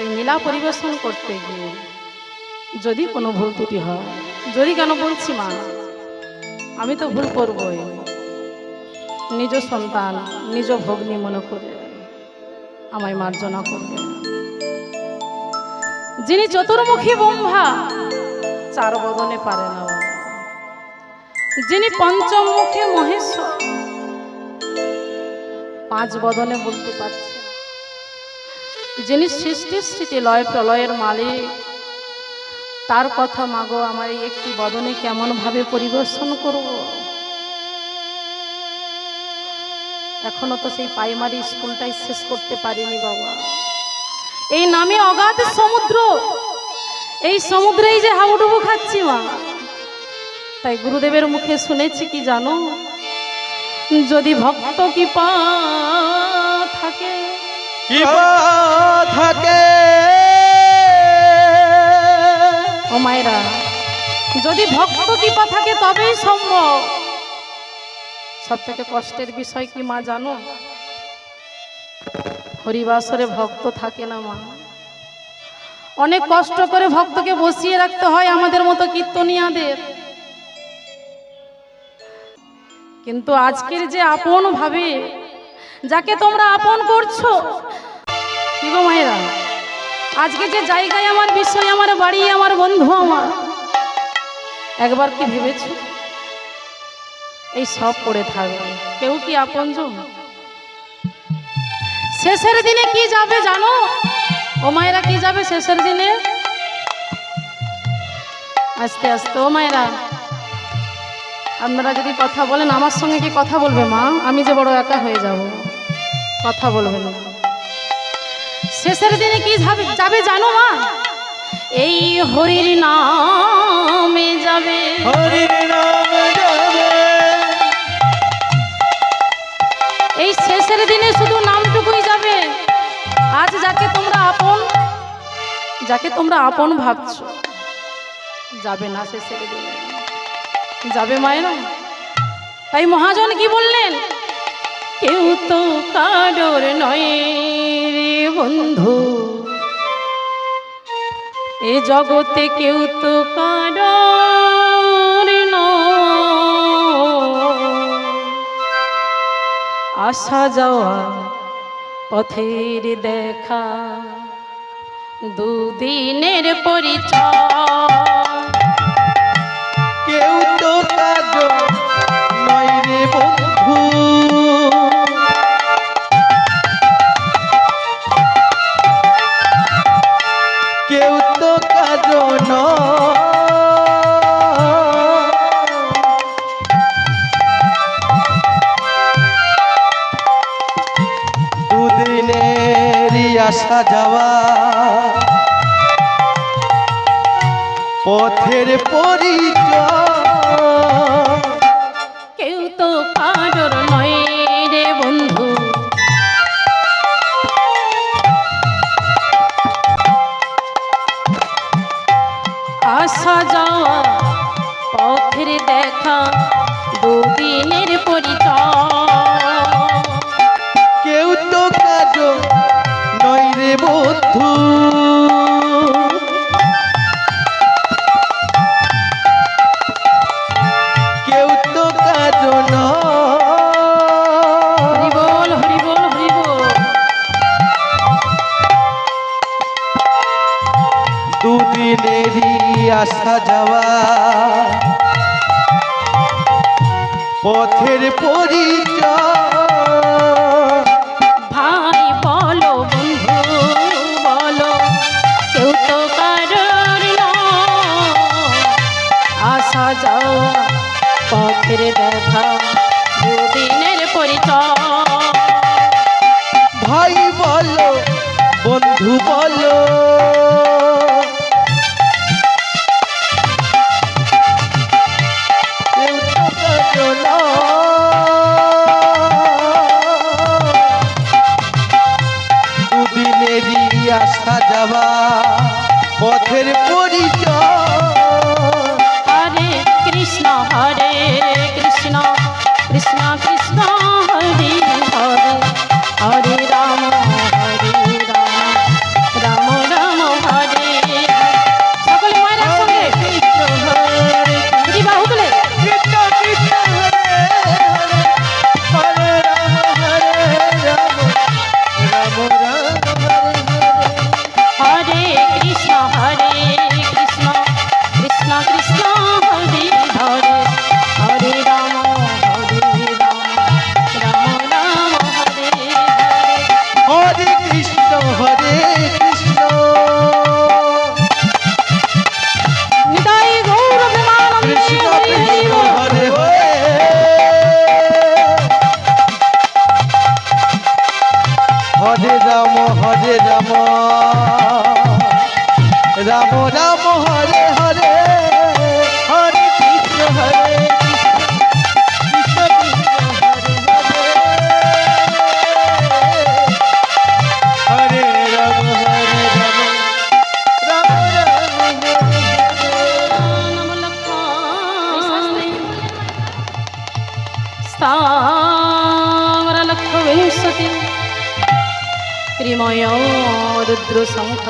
এই নীলা পরিবেশন করতে গিয়ে যদি কোনো ভুল ত্রুটি হয়, যদি কেন বলছি মা, আমি তো ভুল করবই। নিজ সন্তান, নিজ ভগ্নী মনে করে আমায় মার্জনা করবে। যিনি চতুর্মুখী ব্রহ্মা, চার বদনে পারে না। যিনি পঞ্চমুখী মহেশ্বর, পাঁচ বদনে বলতে পারছে। যিনি সৃষ্টি স্থিতি লয়, প্রলয়ের মালিক, তার কথা মাগো, আমার এই একটি বদনে কেমন ভাবে পরিবেশন করব? এখনও তো সেই প্রাইমারি স্কুলটাই শেষ করতে পারিনি বাবা। এই নামে অগাধ সমুদ্র, এই সমুদ্রেই যে হাবুডুবু খাচ্ছি মা। তাই গুরুদেবের মুখে শুনেছি কি জানো? যদি ভক্ত কি পা থাকে থাকে ও মায়েরা, যদি ভক্ত কৃপা থাকে তবেই সম্ভব। সব থেকে কষ্টের বিষয় কি মা জানো? হরিবাসরে ভক্ত থাকে না মা। অনেক কষ্ট করে ভক্তকে বসিয়ে রাখতে হয় আমাদের মতো কীর্তনিয়াদের। কিন্তু আজকের যে আপন ভাবে যাকে তোমরা আপন করছ। মায়েরা? আজকে যে জায়গায় আমার বিষয়, আমার বাড়ি, আমার বন্ধু আমার, একবার কি ভেবেছ? এই সব পড়ে থাকবে। কেউ কি আপনজন শেষের দিনে কি যাবে জানো? ও মায়েরা, কি যাবে শেষের দিনে? আস্তে আস্তে, ও মায়েরা, আপনারা যদি কথা বলেন, আমার সঙ্গে কি কথা বলবে মা? আমি যে বড় একা হয়ে যাব। কথা বলবেন না। শেষের দিনে কি যাবে যাবে জানো মা? এই হরির নামে যাবে। হরির নাম যাবে। এই শেষের দিনে শুধু নামটুকুই যাবে। আজ যাকে তোমরা আপন যাকে তোমরা আপন ভাবছ যাবে না শেষের দিনে। যাবে মায়েরা। তাই মহাজন কি বললেন? কেউ তো কারোর নয় রে বন্ধু। এ জগতে কেউ তো কারোর আসা যাওয়া পথের দেখা, দুদিনের পরিচয়। আসা যাওয়া। পথের পরিচয়। কেউ তো কারোর নয় রে বন্ধু। আসা যাওয়া পথের দেখা পথের পরিচয়। ভাই বলো বলো আসা পথের দেখা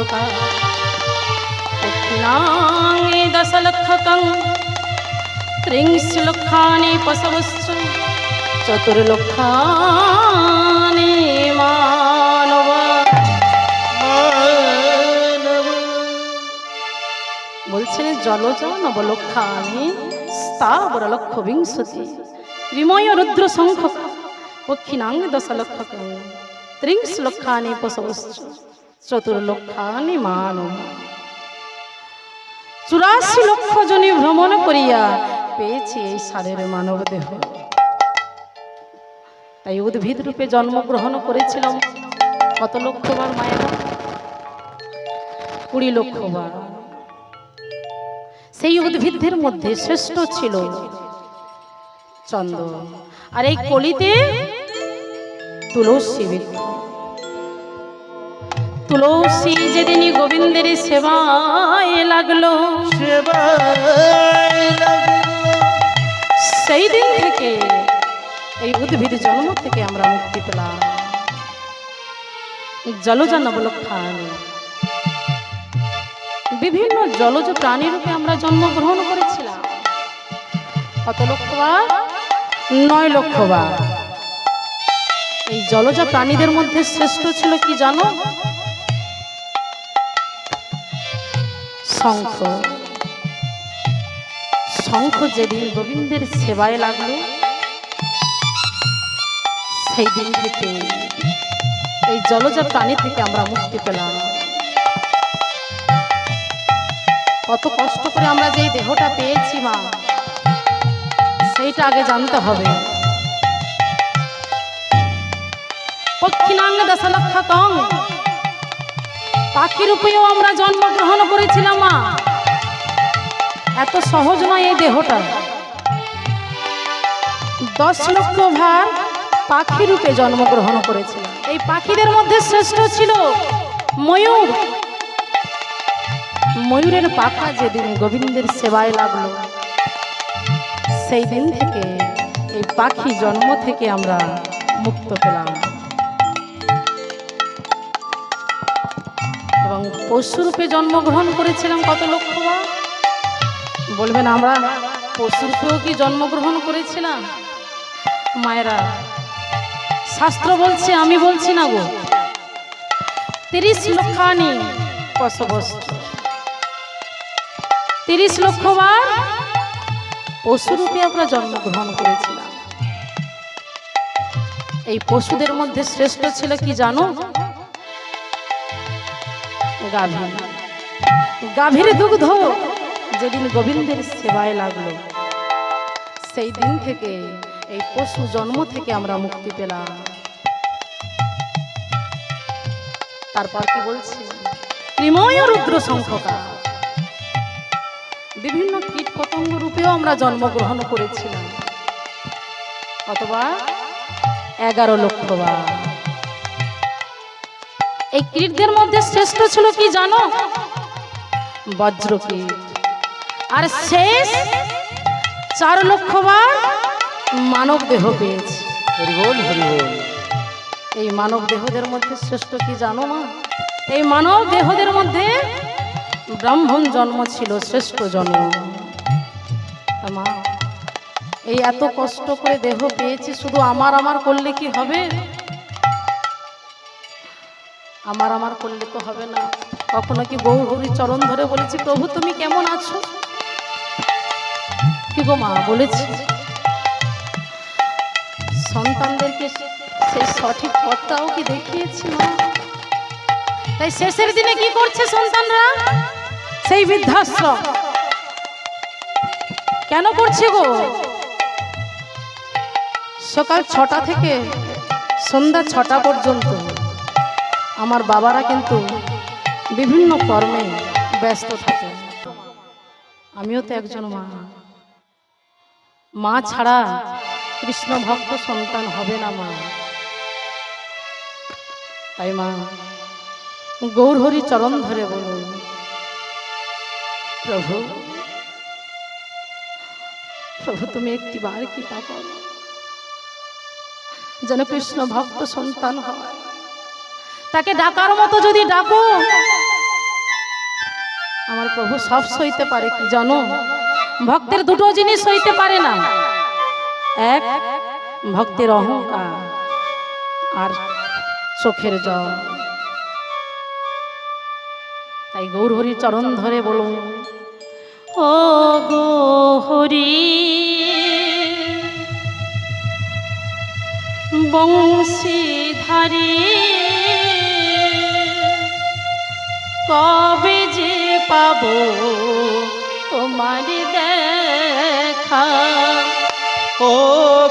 रुद्रसङ्खका पुत्नाङ्गे दशलक्षकं त्रिंशलक्षानि पशवश्च चतुर्लक्षानि मानव মানব বলছেন জলজ নবলক্ষানি স্থাবর লক্ষ বিংশতি ত্রিময় রুদ্র সংখ্যক পক্ষিণাঙ্গ দশ লক্ষ ত্রিংশ লক্ষানি পশবশ্চ চতুর্লক্ষানি মানব চুরাশি লক্ষ জনে ভ্রমণ করিয়া পেয়েছি এই সারের মানব দেহ। তাই উদ্ভিদ রূপে জন্মগ্রহণ করেছিলাম। কত লক্ষবার মায়েরা কুড়ি লক্ষবার। সেই উদ্ভিদের মধ্যে শ্রেষ্ঠ ছিল চন্দ্র আর এই কলিতে তুলসী বৃক্ষ তুলসী যেদিনই গোবিন্দের সেবায় লাগল। লাগল সেই দিন থেকে এই উদ্ভিদ জন্ম থেকে আমরা মুক্তি পেলাম। জলজ নবলক্ষান বিভিন্ন জলজ প্রাণী রূপে আমরা জন্মগ্রহণ করেছিলাম। কত লক্ষবার নয় লক্ষবার এই জলজ প্রাণীদের মধ্যে শ্রেষ্ঠ ছিল কি জানো? শঙ্খ। শঙ্খ যেদিন গোবিন্দের সেবায় লাগল সেই দিন থেকে এই জলজ প্রাণী থেকে আমরা মুক্তি পেলাম। কত কষ্ট করে আমরা যেই দেহটা পেয়েছি মা, সেইটা আগে জানতে হবে। পক্ষিণাঙ্গ দশলক্ষ কম পাখির রূপেও আমরা জন্মগ্রহণ করেছিলাম, মা। এত সহজ নয় এই দেহটা। দশ লক্ষ ভার পাখি রূপে জন্মগ্রহণ করেছিল এই পাখিদের মধ্যে শ্রেষ্ঠ ছিল ময়ূর। ময়ূরের পাখা যেদিন গোবিন্দের সেবায় লাগল সেই দিন থেকে এই পাখি জন্ম থেকে আমরা মুক্ত পেলাম। পশুরূপে জন্মগ্রহণ করেছিলাম কত লক্ষবার বলবেন আমরা, পশুরূপেও কি জন্মগ্রহণ করেছিলাম মায়েরা, শাস্ত্র বলছে, আমি বলছি না গো। তিরিশ লক্ষানি পশবস্তু তিরিশ লক্ষবার পশুরূপে আমরা জন্মগ্রহণ করেছিলাম। এই পশুদের মধ্যে শ্রেষ্ঠ ছিল কি জানো? গাভী। গাভীর দুগ্ধ যেদিন গোবিন্দের সেবায় লাগল, সেই দিন থেকে এই পশু জন্ম থেকে আমরা মুক্তি পেলাম। তারপর কি বলছি? ত্রিময় রুদ্র সংখ্যকা বিভিন্ন কীট পতঙ্গ রূপেও আমরা জন্মগ্রহণ করেছিলাম। অথবা এগারো লক্ষ বার। এই কীটদের মধ্যে শ্রেষ্ঠ ছিল কি জানো? বজ্রকীট আর শেষ চার লক্ষ বার মানব দেহ পেয়েছে। এই মানব দেহদের মধ্যে শ্রেষ্ঠ কি জানো মা? এই মানব দেহদের মধ্যে ব্রাহ্মণ জন্ম ছিল শ্রেষ্ঠ জন্ম। মা এই এত কষ্ট করে দেহ পেয়েছি শুধু আমার আমার করলে কি হবে? আমার আমার করলে তো হবে না। কখনো কি গৌর হরি চরণ ধরে বলেছি, প্রভু, তুমি কেমন আছো? কি গো মা, বলেছি। সন্তানদেরকে সেই সঠিক পথটাও কি দেখিয়েছি মা? তাই শেষের দিনে কি করছে সন্তানরা? সেই বৃদ্ধাশ্রম। কেন করছে গো? সকাল ছটা থেকে সন্ধ্যা ছটা পর্যন্ত। আমার বাবারা কিন্তু বিভিন্ন কর্মে ব্যস্ত থাকে। আমিও তো একজন মা। মা ছাড়া কৃষ্ণ ভক্ত সন্তান হবে না মা। তাই মা, গৌরহরি চরণ ধরে বলুন, প্রভু প্রভু তুমি একটি বার কি পাবো যেন কৃষ্ণ ভক্ত সন্তান হয়। তাকে ডাকার মতো যদি ডাকো। আমার প্রভু সব সইতে পারে কি জানো? ভক্তের দুটো জিনিস সইতে পারে না। এক, ভক্তের অহংকার আর চোখের জল। তাই গৌরহরি চরণ ধরে বলুন ও গো হরি বংশীধারী কবে যে পাবো তোমার দেখা? ও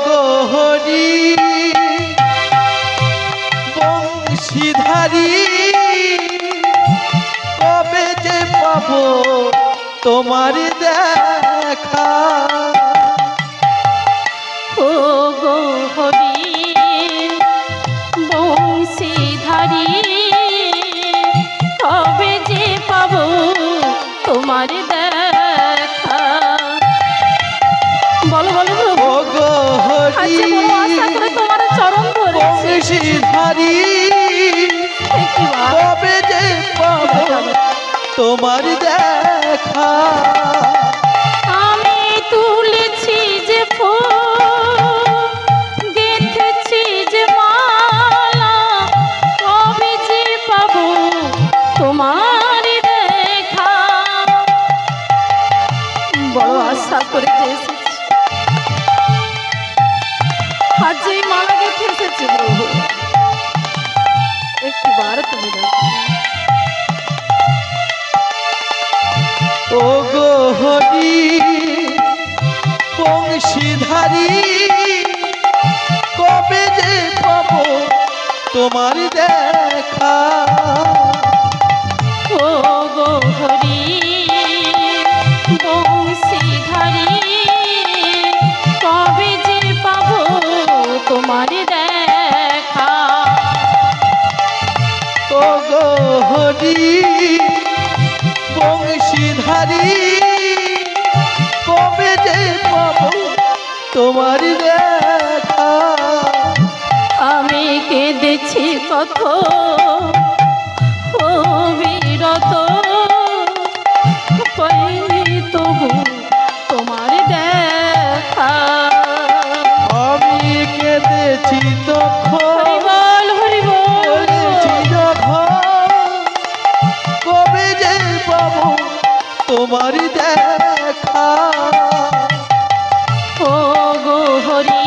গোহরি বংশীধারী কবে যে পাবো তোমার দেখা? একটিবার কবে যে পাবো? তোমার দেখা। তোমার দেখা। ও গো হরি বংশীধারী কবে যে পাব তোমার দেখা? ও গোহরি বংশীধারী কবে যে পাবো তোমার দেখা? কেঁদেছি কত ও বিরত পাইনি তবু তোমার দেখা। আমি কেঁদেছি তখন কবে যে পাবো তোমার দেখা। ও গো হরি